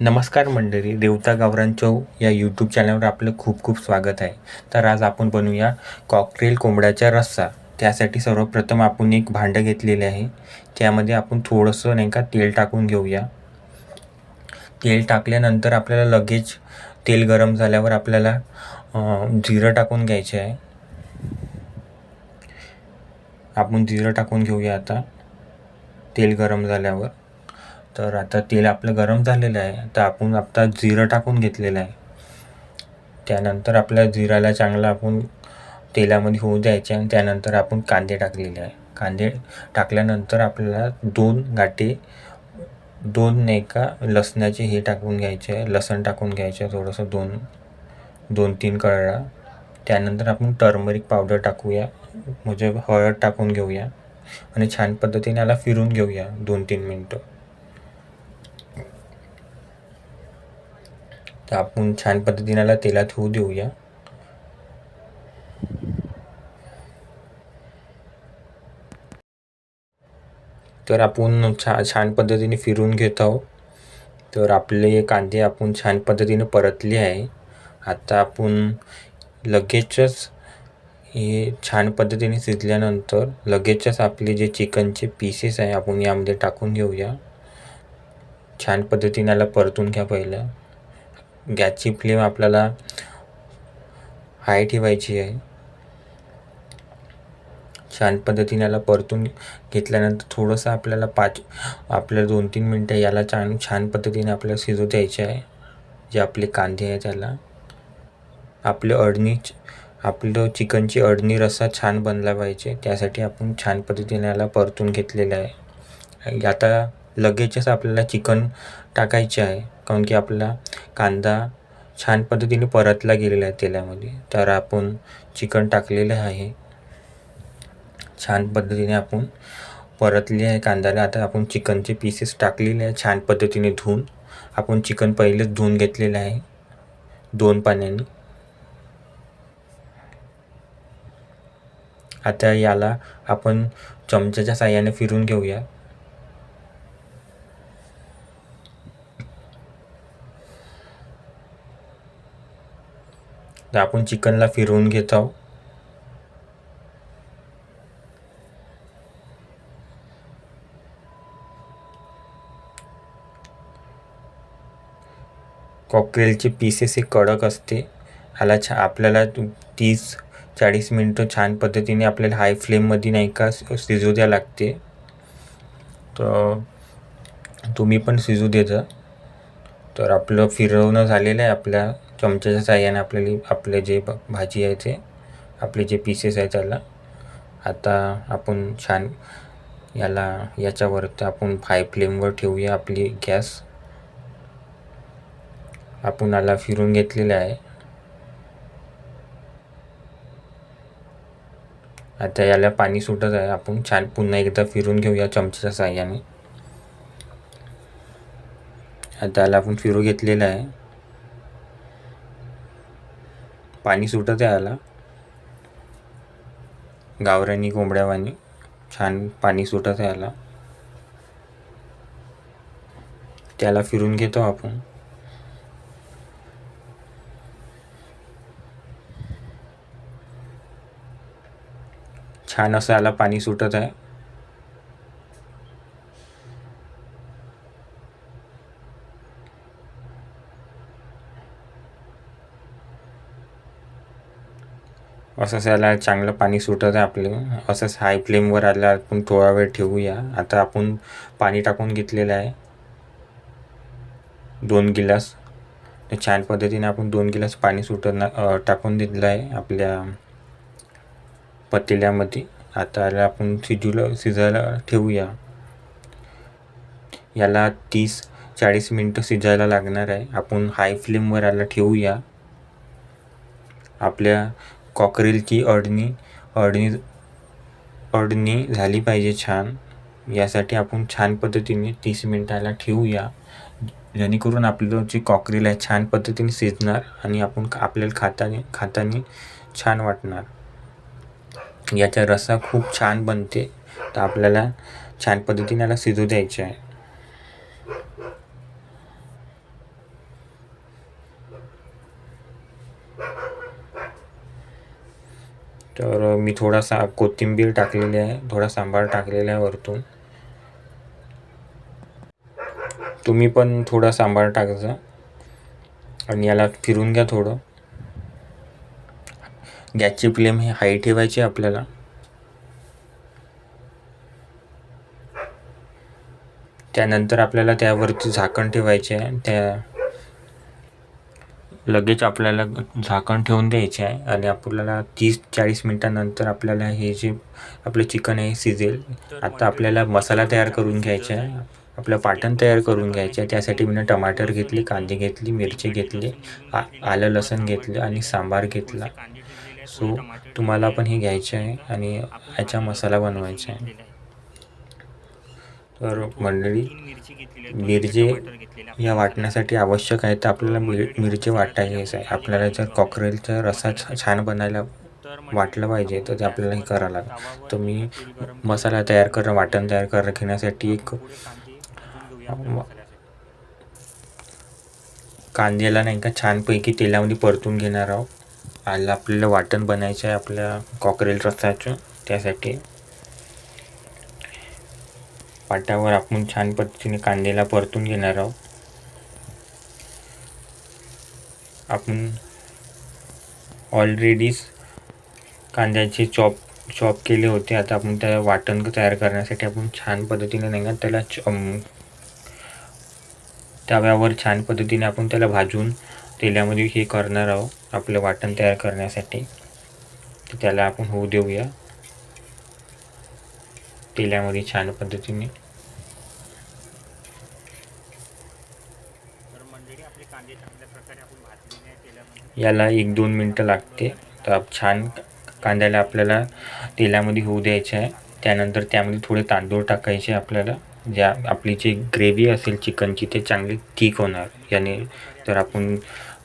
नमस्कार मंडळी देवता गावरान चव या यूट्यूब चॅनलवर आपलं खूप खूप स्वागत आहे. तर आज आपण बनवूया कॉकरेल कोंबड्याचा रस्सा. त्यासाठी सर्वप्रथम आपण एक भांडं घेतलेले आहे. त्यामध्ये आपण थोडंसं नाही का तेल टाकून घेऊया. तेल टाकल्यानंतर आपल्याला लगेच तेल गरम झाल्यावर आपल्याला जिरं टाकून घ्यायचे आहे. आपण जिरं टाकून घेऊया आता. तेल गरम झाल्यावर. तर आता तेल आपलं गरम झालेलं आहे. तर आपण आता जिरं टाकून घेतलेलं आहे. त्यानंतर आपल्या जिराला चांगलं आपण तेलामध्ये होऊ द्यायचे आणि त्यानंतर आपण कांदे टाकलेले आहे. कांदे टाकल्यानंतर आपल्याला दोन गाठी दोन नाही का लसणाचे हे टाकून घ्यायचे आहे लसण टाकून घ्यायचे आहे थोडंसं दोन दोन तीन कळळा. त्यानंतर आपण टर्मरिक पावडर टाकूया. म्हणजे हळद टाकून घेऊया. आणि छान पद्धतीने याला फिरून घेऊया दोन तीन मिनटं. तर आपण छान पद्धतीने याला तेलात होऊ देऊया. तर आपण छा छान पद्धतीने फिरून घेत आहोत. तर आपले कांदे आपण छान पद्धतीने परतले आहे. आता आपण लगेचच हे छान पद्धतीने शिजल्यानंतर लगेचच आपले जे चिकनचे पीसेस आहे आपण यामध्ये टाकून घेऊया. छान पद्धतीने याला परतून घ्या पहिलं. गॅसची फ्लेम आपल्याला हाय ठेवायची आहे. छान पद्धतीने याला परतून घेतल्यानंतर थोडंसं आपल्याला पाच आपल्याला दोन तीन मिनटं याला छान छान पद्धतीने आपल्याला शिजू द्यायचे आहे. जे आपले कांदे आहे त्याला आपले अडणी आपलं चिकनची अडणी रस्सा छान बनला पाहिजे. त्यासाठी आपण छान पद्धतीने याला परतून घेतलेलं आहे. आता लगेचच आपल्याला चिकन टाकायचे आहे. कारण की आपला कांदा छान पद्धतीने परतला गेलेला आहे तेलामध्ये. तर आपण चिकन टाकलेलं आहे. छान पद्धतीने आपण परतले आहे कांद्याला. आता आपण चिकनचे पीसेस टाकलेले आहे छान पद्धतीने धुवून. आपण चिकन पहिलेच धुवून घेतलेलं आहे. दोन पाण्याने. आता याला आपण चमच्याच्या साह्याने फिरून घेऊया. तर आपण चिकनला फिरवून घेत आहोत. कॉकटेलचे पीसेस हे कडक असते. ह्याला छा आपल्याला तीस चाळीस मिनटं छान पद्धतीने आपल्याला हाय फ्लेममध्ये नाही का शिजू द्या लागते. तर तुम्ही पण शिजू देता तर आपलं फिरवणं झालेलं आहे आपल्या चमच्याच्या साह्याने आपल्याला आपले जे भाजी आहे ते आपले जे पीसेस आहे त्याला आता आपण छान याला याच्यावरती आपण हाय फ्लेमवर ठेवूया आपली गॅस. आपण याला फिरून घेतलेलं आहे. आता याला पाणी सुटत आहे. आपण छान पुन्हा एकदा फिरून घेऊया चमच्याच्या साह्याने. आता याला आपण फिरू घेतलेलं आहे. पाणी सुटत आहे आला. गावरानी कोंबड्यावानी छान पाणी सुटत आहे आला. त्याला फिरून घेतो आपण. छान असं आला पाणी सुटत आहे असंच याला चांगलं पाणी सुटत आहे आपलं. असंच हाय फ्लेमवर आल्या आपण थोडा वेळ ठेवूया. आता आपण पाणी टाकून घेतलेलं आहे. दोन गिलास. छान पद्धतीने आपण दोन गिलास पाणी सुटत टाकून दिलेलं आहे आपल्या पतेल्यामध्ये. आता याला आपण शिजूला शिजायला ठेवूया. याला तीस चाळीस मिनटं शिजायला लागणार आहे. आपण हाय फ्लेमवर याला ठेवूया. आपल्या कॉकरेलची अडणी अडणी अडणी झाली पाहिजे छान. यासाठी आपण छान पद्धतीने तीस मिनटाला ठेवूया. जेणेकरून आपलं जे कॉकरेल आहे छान पद्धतीने शिजणार आणि आपण आपल्याला खाताने खाताने छान वाटणार. याचा रस्सा खूप छान बनते. तर आपल्याला छान पद्धतीने याला शिजू द्यायचे आहे. तर मी थोडासा कोथिंबीर टाकलेली आहे. थोडा सांबार टाकलेला आहे वरतून. तुम्ही पण थोडा सांबार टाकायचा आणि याला फिरून घ्या थोडं. गॅसची फ्लेम हे हाय ठेवायची आपल्याला. त्यानंतर आपल्याला त्यावरती झाकण ठेवायचे आहे. त्या लगेच आपल्याला झाकण ठेवून द्यायचे आहे आणि आपल्याला तीस चाळीस मिनटानंतर आपल्याला हे जे आपलं चिकन आहे शिजेल आता आपल्याला मसाला तयार करून घ्यायचा आहे. आपलं पाटण तयार करून घ्यायचं आहे. त्यासाठी मी टमाटर घेतली कांदे घेतली मिरची घेतली आ आलं लसण घेतलं आणि सांबार घेतला. सो तुम्हाला पण हे घ्यायचं आहे आणि ह्याचा मसाला बनवायचा आहे. तर मंडळी मिरची या वाटण्यासाठी आवश्यक आहे तर आपल्याला मिर मिरची वाटायचं आहे आपल्याला जर कॉकरेलचा रसा छान बनायला वाटलं पाहिजे तर ते आपल्याला हे करावं लागेल. तर मी मसाला तयार कर वाटण तयार कर घेण्यासाठी एक कांद्याला नाही का छानपैकी तेलामध्ये परतून घेणार आहोत. आलं आपल्याला वाटण बनायचं आहे आपल्या कॉकरेल रसाचं. त्यासाठी पाटावर आपण छान पद्धतीने कांद्याला परतून घेणार आहोत. आपण ऑलरेडीच कांद्याचे चॉप चॉप केले होते. आता आपण त्या वाटण तयार करण्यासाठी आपण छान पद्धतीने नाही का त्याला तव्यावर छान पद्धतीने आपण त्याला भाजून तेलामध्ये हे करणार आहोत आपलं वाटण तयार करण्यासाठी. त्याला आपण होऊ देऊया. तेलामध्ये छान पद्धतीने. याला एक दोन मिनटं लागते. तर छान कांद्याला आपल्याला तेलामध्ये होऊ द्यायचं आहे. त्यानंतर त्यामध्ये थोडे तांदूळ टाकायचे आपल्याला. ज्या आपली जी ग्रेव्ही असेल चिकनची ते चांगली ठीक होणार. याने जर आपण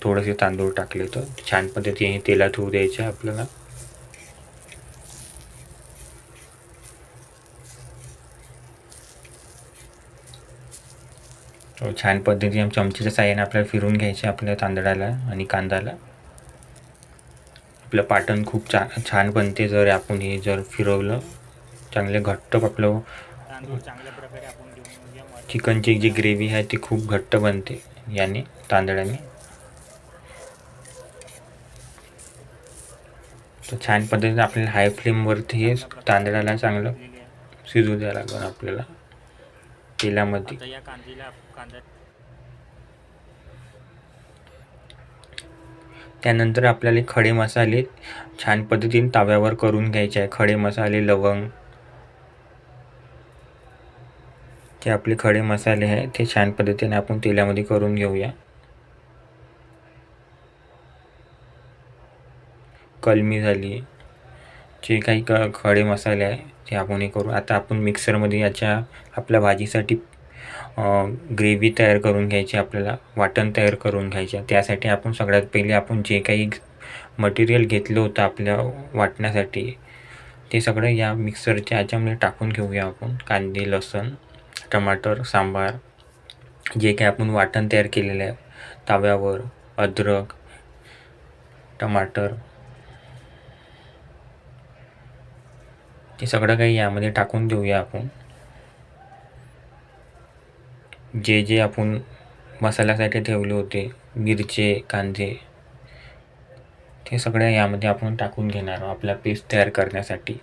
थोडेसे तांदूळ टाकले तर छान पद्धतीने तेलात होऊ द्यायचे आपल्याला. छान पद्धतीने चमचेच्या साह्याने आपल्याला फिरून घ्यायचे आपल्या तांदळाला आणि कांद्याला. आपलं पाटण खूप छा छान बनते जर आपण हे जर फिरवलं. चांगले घट्ट आपलं चिकनची जी ग्रेव्ही आहे ती खूप घट्ट बनते याने तांदळाने. तर छान पद्धतीने आपल्याला हाय फ्लेमवरती हे तांदळाला चांगलं शिजू द्यावं लागेल आपल्याला. तेलामध्ये. त्यानंतर आपल्याला खडे मसाले छान पद्धतीने तव्यावर करून घ्यायचे आहे. खडे मसाले लवंग. जे आपले खडे मसाले आहे ते छान पद्धतीने आपण तेलामध्ये करून घेऊया. कलमी झाली. जे काही क खडे मसाले आहे ते आपण हे करू. आता आपण मिक्सरमध्ये याच्या आपल्या भाजीसाठी ग्रेव्ही तयार करून घ्यायची आपल्याला वाटण तयार करून घ्यायचे. त्यासाठी आपण सगळ्यात पहिले आपण जे काही मटेरियल घेतलं होतं आपल्या वाटण्यासाठी ते सगळं या मिक्सरच्या याच्यामध्ये टाकून घेऊया आपण. कांदे लसूण टमाटर सांबार जे काही आपण वाटण तयार केलेलं आहे तव्यावर अद्रक टमाटर ते सगळं काही यामध्ये टाकून देऊया आपण. जे जे आपण मसाल्यासाठी ठेवले होते मिरचे कांदे ते सगळ्या यामध्ये आपण टाकून घेणार आहोत आपला पेस्ट तयार करण्यासाठी.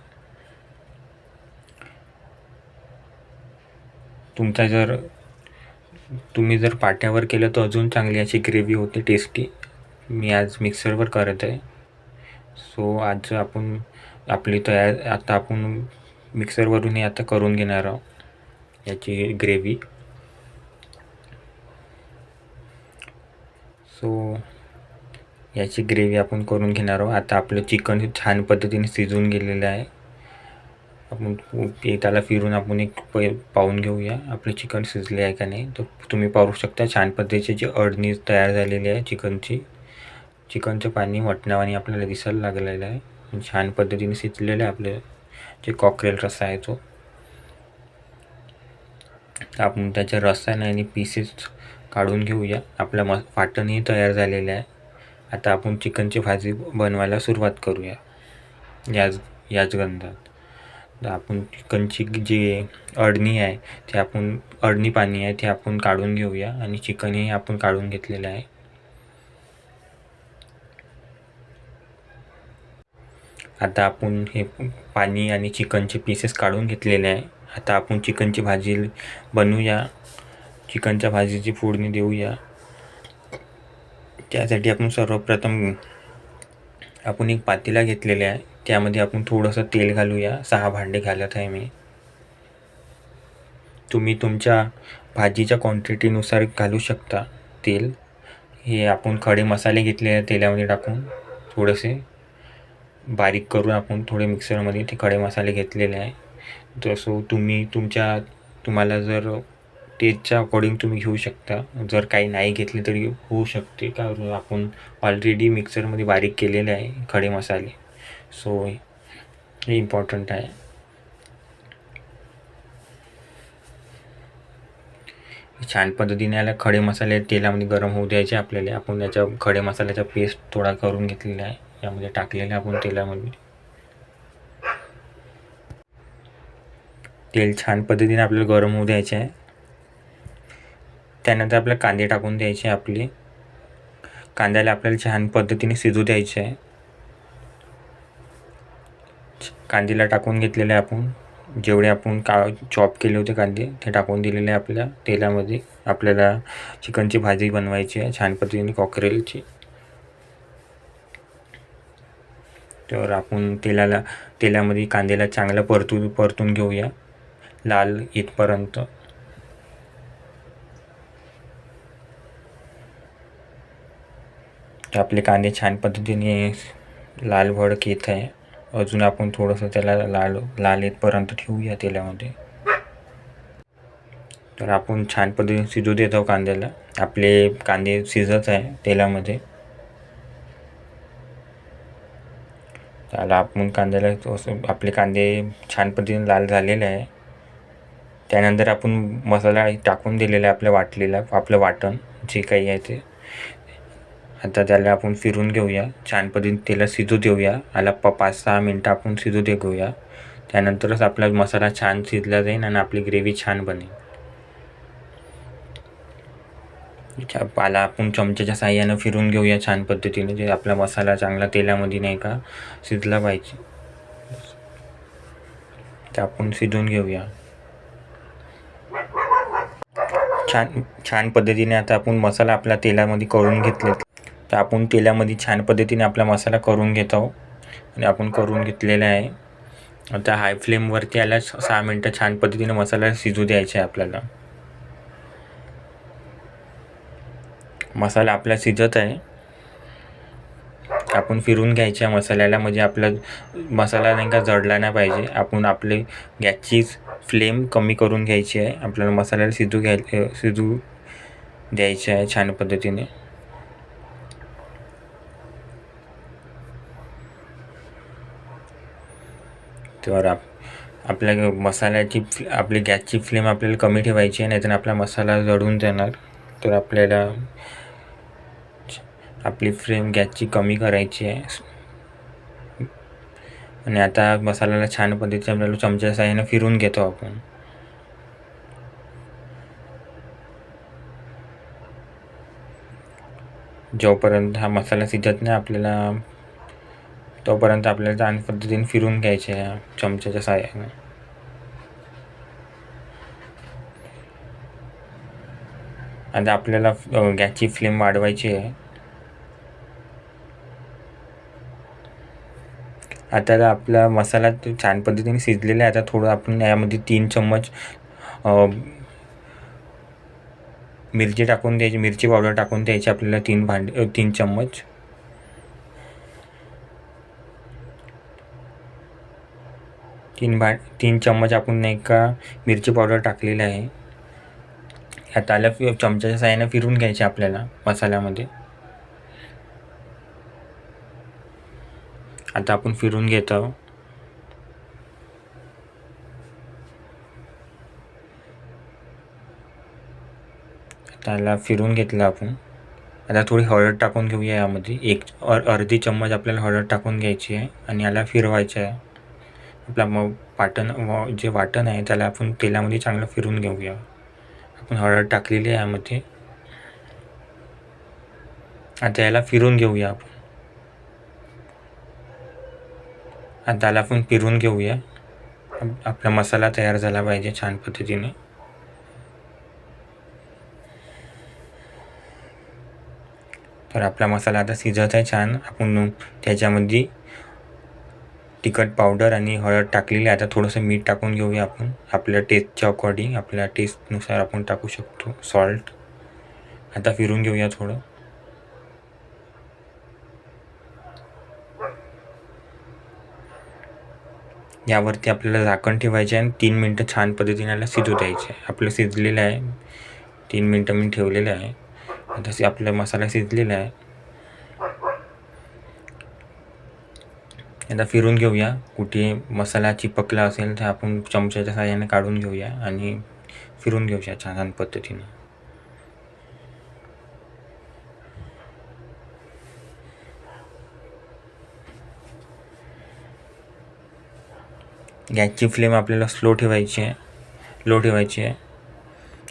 तुमचा जर तुम्ही जर पाट्यावर केलं तर अजून चांगली अशी ग्रेव्ही होते टेस्टी मी आज मिक्सरवर करत आहे. सो आज आपण आपली तयार आता आपण मिक्सरवरून हे आता करून घेणार आहोत याची ग्रेव्ही सो याची ग्रेव्ही आपण करून घेणार आहोत. आता आपलं चिकन छान पद्धतीने शिजून गेलेलं आहे. आपण त्याला फिरून आपण एक प पाहून घेऊया. आपले चिकन शिजले आहे का नाही. तर तुम्ही पाहू शकता. छान पद्धतीचे जे अडणी तयार झालेली आहे चिकनची चिकनचं पाणी वटण्यावानी आपल्याला दिसायला लागलेलं आहे. छान पद्धतीने शिजलेलं आहे आपलं जे कॉकरेल रस्सा आहे तो. आपण त्याच्या रस्साने आणि पीसेस काढून घेऊया. आपलं म वाटणही तयार झालेलं आहे. आता आपण चिकनची भाजी बनवायला सुरुवात करूया. याच याच गंधात. तर आपण चिकनची जी अडणी आहे ते आपण अडणी पाणी आहे ते आपण काढून घेऊया आणि चिकनही आपण काढून घेतलेलं आहे. आता आपण हे पाणी आणि चिकनचे पीसेस काढून घेतलेले आहे. आता आपण चिकनची भाजी बनवूया. चिकनच्या भाजीची फोडणी देऊया. त्यासाठी आपण सर्वप्रथम आपण एक पातेला घेतलेले आहे. त्यामध्ये आपण थोडंसं तेल घालूया. सहा भांडे घालत आहे मी. तुम्ही तुमच्या भाजीच्या क्वांटिटीनुसार घालू शकता तेल. हे आपण खडे मसाले घेतले तेलामध्ये टाकून थोडेसे. बारीक करून आपण थोडे मिक्सरमध्ये ते खडे मसाले घेतलेले आहे. जसं तुम्ही तुमच्या तुम्हाला जर टेस्टच्या अकॉर्डिंग तुम्ही घेऊ शकता. जर काही नाही घेतले तरी होऊ शकते. कारण आपण ऑलरेडी मिक्सरमध्ये बारीक केलेले आहे खडे मसाले. सो हे इम्पॉर्टंट आहे. छान पद्धतीने याला खडे मसाले तेलामध्ये गरम होऊ द्यायचे आपल्याला. आपण याच्या खडे मसाल्याचा पेस्ट थोडा करून घेतलेला आहे. यामध्ये टाकलेला आपण तेलामध्ये. तेल छान पद्धतीने आपल्याला गरम होऊ द्यायचे आहे. त्यानंतर आपल्याला कांदे टाकून द्यायचे आपले. कांद्याला आपल्याला छान पद्धतीने शिजू द्यायचे. आहे कांदीला टाकून घेतलेले आपण. जेवढे आपण का चॉप केले होते कांदे ते टाकून दिलेले आपल्या तेलामध्ये. आपल्याला चिकनची भाजी बनवायची आहे छान पद्धतीने कॉकरेलची. तर आपण तेलाला तेलामध्ये कांद्याला चांगलं परतून परतून घेऊया. लाल इथपर्यंत आपले कांदे छान पद्धतीने लाल भडक येत आहे. अजून आपण थोडंसं त्याला लाल लाल येतपर्यंत ठेवूया तेलामध्ये. तर आपण छान पद्धतीने शिजू देत आहोत कांद्याला. आपले कांदे शिजत आहे तेलामध्ये. त्याला आपण कांद्याला आपले कांदे छान पद्धतीने लाल झालेले आहे. त्यानंतर आपण मसाला टाकून दिलेला आहे आपल्या वाटलेला आपलं वाटण जे काही आहे ते. आता त्याला आपण फिरून घेऊया. छान पद्धतीने त्याला शिजू देऊया. आला प पाच सहा मिनटं आपण शिजू दे घेऊया. त्यानंतरच आपला मसाला छान शिजला जाईल आणि आपली ग्रेव्ही छान बनेल. पाला आपण चमच्याच्या साह्यानं फिरून घेऊया छान पद्धतीने जे आपला मसाला चांगला तेलामध्ये नाही का शिजला पाहिजे. ते आपण शिजून घेऊया. छान छान पद्धतीने आता आपण मसाला आपल्या तेलामध्ये करून घेतलेत. तर आपण तेलामध्ये छान पद्धतीने आपला मसाला करून घेत आहोत. आणि आपण करून घेतलेला आहे. आता हाय फ्लेमवरती आला सहा मिनटं छान पद्धतीने मसाला शिजू द्यायचा आहे आपल्याला. मसाला आपला शिजत आहे. आपण फिरून घ्यायच्या मसाल्याला म्हणजे आपला मसाला नाही का जडला नाही पाहिजे. आपण आपले गॅसची फ्लेम कमी करून घ्यायची आहे. आपल्याला मसाल्याला शिजू घ्याय शिजू द्यायचे आहे छान पद्धतीने. तर आप आपल्या मसाल्याची आपली गॅसची फ्लेम आपल्याला कमी ठेवायची आहे नाहीतर आपला मसाला जळून जाणार. तर आपल्याला आपली फ्लेम गॅसची कमी करायची आहे. आणि आता मसाल्याला छान पद्धतीने आपल्याला चमच्या साह्यानं फिरून घेतो आपण. जोपर्यंत हा मसाला शिजत नाही आपल्याला तोपर्यंत आपल्याला छान पद्धतीने फिरून घ्यायचे चमच्याच्या साह्याने. आता आपल्याला गॅसची फ्लेम वाढवायची आहे. आता आपला मसाला छान पद्धतीने शिजलेला आहे. आता थोडं आपण यामध्ये तीन चम्मच मिरची टाकून द्यायची मिरची पावडर टाकून द्यायची आपल्याला तीन भांडे तीन चम्मच. तीन भा तीन चम्मच आपण नाही का मिरची पावडर टाकलेली आहे. आता आल्या चमच्याच्या साह्यानं फिरून घ्यायचे आपल्याला मसाल्यामध्ये. आता आपण फिरून घेतो त्याला फिरून घेतलं आपण. आता थोडी हळद टाकून घेऊया यामध्ये. एक अर्धी चम्मच आपल्याला हळद टाकून घ्यायची आहे आणि याला फिरवायचं आहे. आपला मग वाटण व जे वाटण आहे त्याला आपण तेलामध्ये चांगलं फिरून घेऊया. आपण हळद टाकलेली आहे यामध्ये. आता याला फिरून घेऊया आपण. आता त्याला आपण फिरून घेऊया. आपला मसाला तयार झाला पाहिजे छान पद्धतीने. तर आपला मसाला आता शिजत आहे छान. आपण त्याच्यामध्ये तिखट पावडर आणि हळद टाकलेली. आता थोडंसं मीठ टाकून घेऊया आपण. आपल्या टेस्टच्या अकॉर्डिंग आपल्या टेस्टनुसार आपण टाकू शकतो. सॉल्ट आता फिरून घेऊया थोडं. यावरती आपल्याला झाकण ठेवायचे आहे आणि तीन मिनटं छान पद्धतीने याला शिजू द्यायचे आहे. आपलं शिजलेलं आहे. तीन मिनटं मी ठेवलेलं आहे. तसे आपला मसाला शिजलेला आहे. एकदा फिरून घेऊया. कुठे मसाला चिपकला असेल तर आपण चमच्याच्या साह्याने काढून घेऊया आणि फिरून घेऊया छान पद्धतीने. गॅसची फ्लेम आपल्याला स्लो ठेवायची आहे. लो ठेवायची आहे.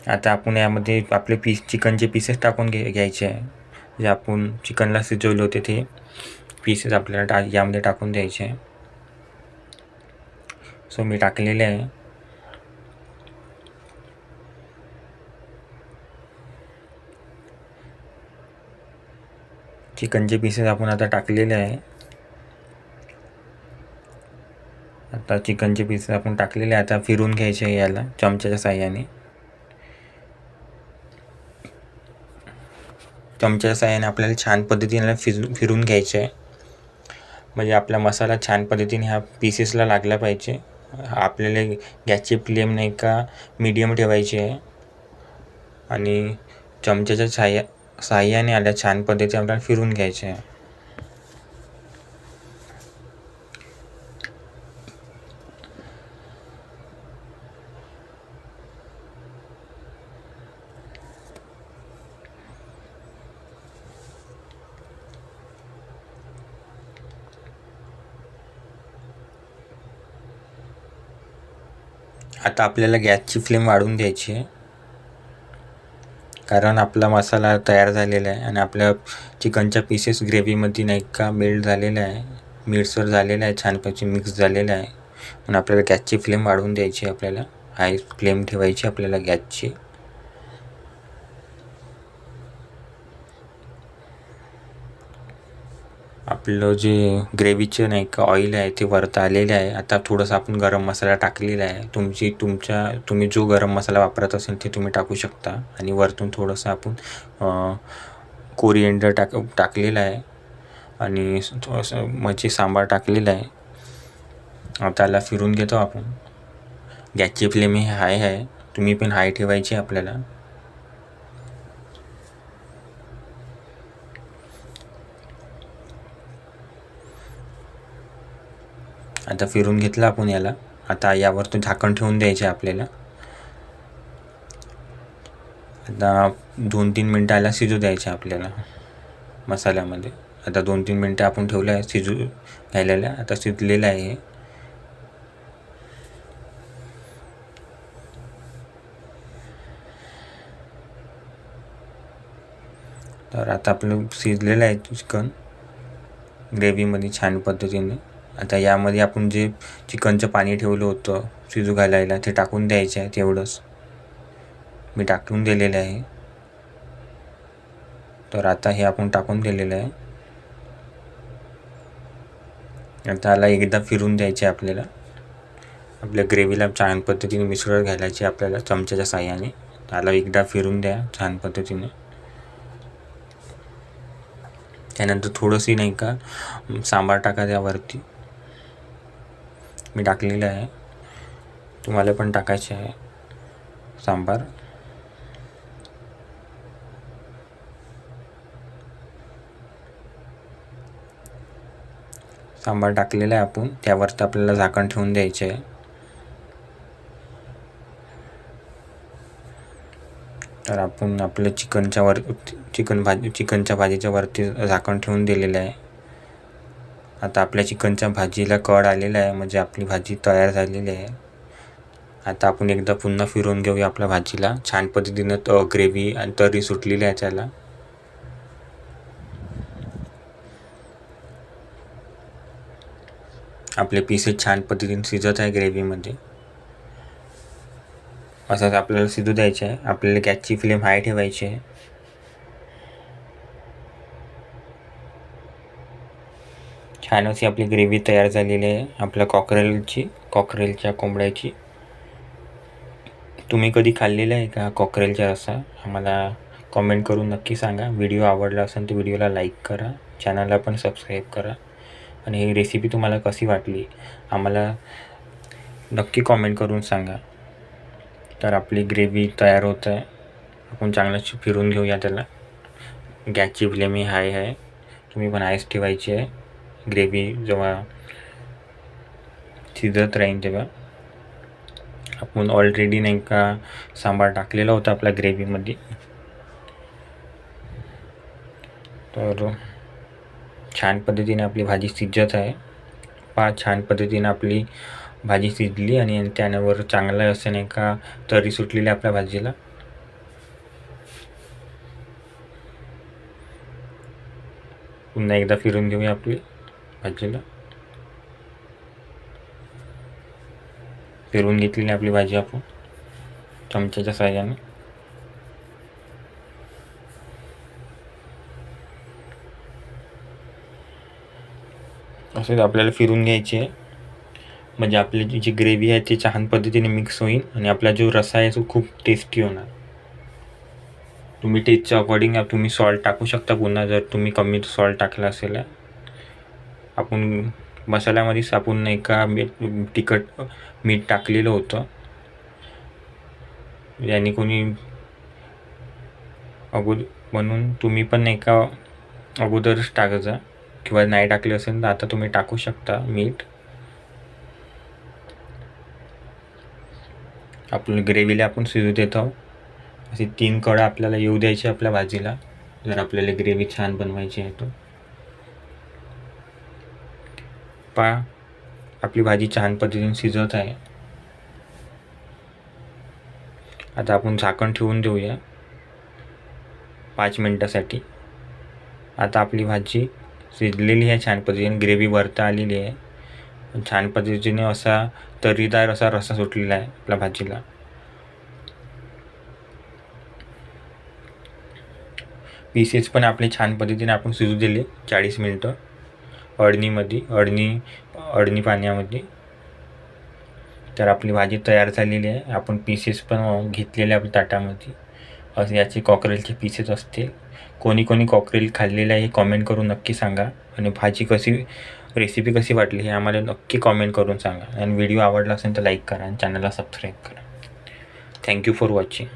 आता आपण यामध्ये आपले पीस चिकनचे पीसेस टाकून घे घ्यायचे आहे. जे आपण चिकनला शिजवले होते ते. पीसेस आपल्याला टा यामध्ये टाकून द्यायचे. सो मी टाकलेले आहे. चिकनचे पीसेस आपण आता टाकलेले आहे. आता चिकनचे पीसेस आपण टाकलेले आता फिरून घ्यायचे याला चमच्याच्या साह्याने. चमच्याच्या साह्याने आपल्याला छान पद्धतीने फिजून फिरून घ्यायचे आहे. म्हणजे आपला मसाला छान पद्धतीने ह्या पीसेसला लागला पाहिजे. आपल्याला गॅसची फ्लेम नाही का मीडियम ठेवायची आहे. आणि चमच्याच्या साह्या साह्याने आल्या छान पद्धतीने आपल्याला फिरून घ्यायचे आहे. आता आपल्याला गॅसची फ्लेम वाढवून द्यायची आहे. कारण आपला मसाला तयार झालेला आहे आणि आपल्या चिकनच्या पीसेस ग्रेव्हीमध्ये नाही का मेल्ट झालेला आहे. मिर्चवर झालेला आहे छानपैकी मिक्स झालेला आहे. म्हणून आपल्याला गॅसची फ्लेम वाढवून द्यायची आपल्याला. हाय फ्लेम ठेवायची आपल्याला गॅसची. आपलं जे ग्रेव्हीचे नाही का ऑइल आहे ते वरतं आलेले आहे. आता थोडंसं आपण गरम मसाला टाकलेला आहे. तुमची तुमच्या तुम्ही जो गरम मसाला वापरत असेल ते तुम्ही टाकू शकता. आणि वरतून थोडंसं आपण कोरिएंडर टाक टाकलेलं आहे. आणि थोडंसं म्हणजे सांबार टाकलेलं आहे. त्याला फिरून घेतो आपण. गॅसची फ्लेम ही हाय आहे. तुम्ही पण हाय ठेवायची आपल्याला. आता फिरून घेतलं आपण याला. आता यावर तो झाकण ठेवून द्यायचे आपल्याला. आता दोन तीन मिनटं याला शिजू द्यायचे आपल्याला मसाल्यामध्ये. आता दोन तीन मिनटं आपण ठेवलं आहे शिजू घ्यायला. आता शिजलेलं आहे तर आता आपलं शिजलेलं आहे चिकन. ग्रेव्हीमध्ये छान पद्धतीने. आता यामध्ये आपण जे चिकनचं पाणी ठेवलं होतं शिजू घालायला ते टाकून द्यायचं आहे तेवढंच. मी टाकून दिलेलं आहे. तर आता हे आपण टाकून दिलेलं आहे. आता याला एकदा फिरून द्यायचे आपल्याला. आपल्या ग्रेव्हीला छान पद्धतीने मिसळत घालायची आपल्याला चमच्याच्या साह्याने. त्याला एकदा फिरून द्या छान पद्धतीने. त्यानंतर थोडंसं नाही का सांबार टाका त्यावरती. मी टाकलेलं आहे. तुम्हाला पण टाकायचे आहे. सांबार. सांबार टाकलेला आहे आपण. त्यावरती आपल्याला झाकण ठेवून द्यायचे आहे. तर आपण आपलं चिकनच्या वर चिकन भाजी चिकनच्या भाजीच्या वरती झाकण ठेवून दिलेलं आहे. आता आपल्या चिकनच्या भाजीला कड आलेला आहे म्हणजे आपली भाजी तयार झालेली आहे. आता आपण एकदा पुन्हा फिरवून घेऊया आपल्या भाजीला. छान पद्धतीनं त ग्रेव्ही आणि तर्री सुटलेली आहे त्याला. आपले पीसेस छान पद्धतीने शिजत आहे ग्रेव्हीमध्ये असंच आपल्याला शिजू द्यायचं आहे. आपल्याला गॅसची फ्लेम हाय ठेवायची आहे. छान अशी आपली ग्रेव्ही तयार झालेली आहे आपल्या कॉकरेलची कॉकरेलच्या कोंबड्याची. तुम्ही कधी खाल्लेलं आहे का कॉकरेलचा रस्सा? आम्हाला कॉमेंट करून नक्की सांगा. व्हिडिओ आवडला असेल तर व्हिडिओला लाईक करा. चॅनलला पण सबस्क्राईब करा. आणि ही रेसिपी तुम्हाला कशी वाटली? आम्हाला नक्की कॉमेंट करून सांगा. तर आपली ग्रेव्ही तयार होत आहे. आपण चांगलं फिरून घेऊया त्याला. गॅसची फ्लेम ही हाय आहे. तुम्ही पण हायच ठेवायची आहे. ग्रेव्ही जेव्हा शिजत राहील तेव्हा आपण ऑलरेडी नाही का सांबार टाकलेला होता आपल्या ग्रेव्हीमध्ये. तर छान पद्धतीने आपली भाजी शिजत आहे. पहा छान पद्धतीने आपली भाजी शिजली आणि त्यावर चांगलं असं नाही का तरी सुटलेली आपल्या भाजीला. पुन्हा एकदा फिरून घेऊया आपली. भाजीला. फिरवून घेतलेली आपली भाजी आपण. चमच्याच्या साह्याने. असेच आपल्याला फिरून घ्यायची आहे. म्हणजे आपली जी ग्रेव्ही आहे ती छान पद्धतीने मिक्स होईल आणि आपला जो रसा आहे तो खूप टेस्टी होणार. तुम्ही टेस्टच्या अकॉर्डिंग तुम्ही सॉल्ट टाकू शकता पुन्हा जर तुम्ही कमी सॉल्ट टाकला असेल आपण मसाल्यामध्येच आपण नाही का तिखट मीठ टाकलेलं होतं. याने कोणी अगोदर म्हणून तुम्ही पण नाही का अगोदरच टाकायचा. किंवा नाही टाकले असेल तर आता तुम्ही टाकू शकता मीठ. आपण ग्रेव्हीला आपण शिजू देत आहोत. असे तीन कडा आपल्याला येऊ द्यायचे आपल्या भाजीला. जर आपल्याला ग्रेव्ही छान बनवायची आहे तर. पहा आपली भाजी छान पद्धतीने शिजत आहे. आता आपण झाकण ठेवून देऊया. पाच मिनटासाठी. आता आपली भाजी शिजलेली आहे छान पद्धतीने. ग्रेव्ही वरता आलेली आहे. छान पद्धतीने असा तरीदार असा रसा सुटलेला आहे आपल्या भाजीला. पीसेस पण आपले छान पद्धतीने आपण शिजू दिले चाळीस मिनटं. अडणीमध्ये अडणी अडणी पाण्यामध्ये. तर आपली भाजी तयार झालेली आहे. आपण पीसेस पण घेतलेले आपल्या ताटामध्ये. असं याचे कॉकरेलचे पीसेस असते कोणी कोणी कॉकरेल खाल्लेलं आहे हे कॉमेंट करून नक्की सांगा. आणि भाजी कशी रेसिपी कशी वाटली हे आम्हाला नक्की कॉमेंट करून सांगा. आणि व्हिडिओ आवडला असेल तर लाईक करा आणि चॅनलला सबस्क्राईब करा. Thank you for watching